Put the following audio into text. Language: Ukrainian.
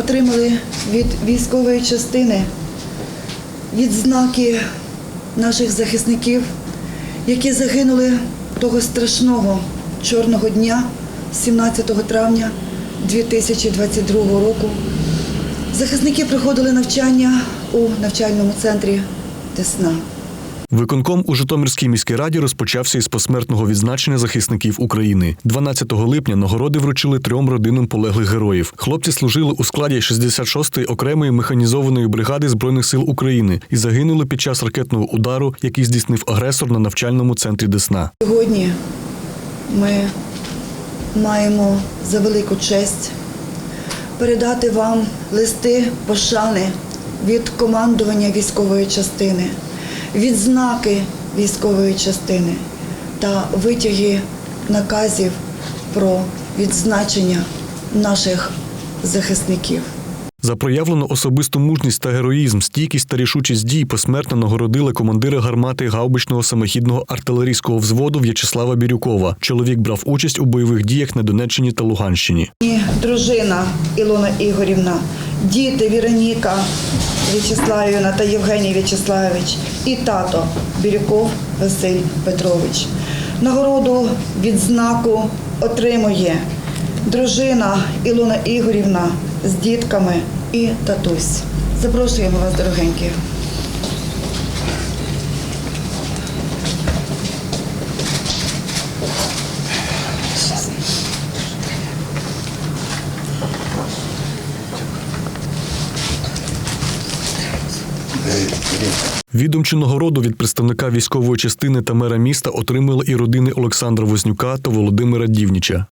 отримали від військової частини відзнаки наших захисників, які загинули того страшного чорного дня, 17 травня 2022 року. Захисники проходили навчання у навчальному центрі Десна. Виконком у Житомирській міській раді розпочався із посмертного відзначення захисників України. 12 липня нагороди вручили трьом родинам полеглих героїв. Хлопці служили у складі 66-ї окремої механізованої бригади збройних сил України і загинули під час ракетного удару, який здійснив агресор на навчальному центрі Десна. Сьогодні ми маємо за велику честь передати вам листи пошани від командування військової частини, відзнаки військової частини та витяги наказів про відзначення наших захисників. За проявлену особисту мужність та героїзм, стійкість та рішучість дій посмертно нагородили командира гармати гаубичного самохідного артилерійського взводу В'ячеслава Бірюкова. Чоловік брав участь у бойових діях на Донеччині та Луганщині. Дружина Ілона Ігорівна, діти Віроніка В'ячеславівна та Євгеній В'ячеславович і тато Бірюков Василь Петрович. Нагороду відзнаку отримує дружина Ілона Ігорівна з дітками і татусь. Запрошуємо вас, дорогенькі. Відомчу нагороду від представника військової частини та мера міста отримали і родини Олександра Вознюка та Володимира Дівніча.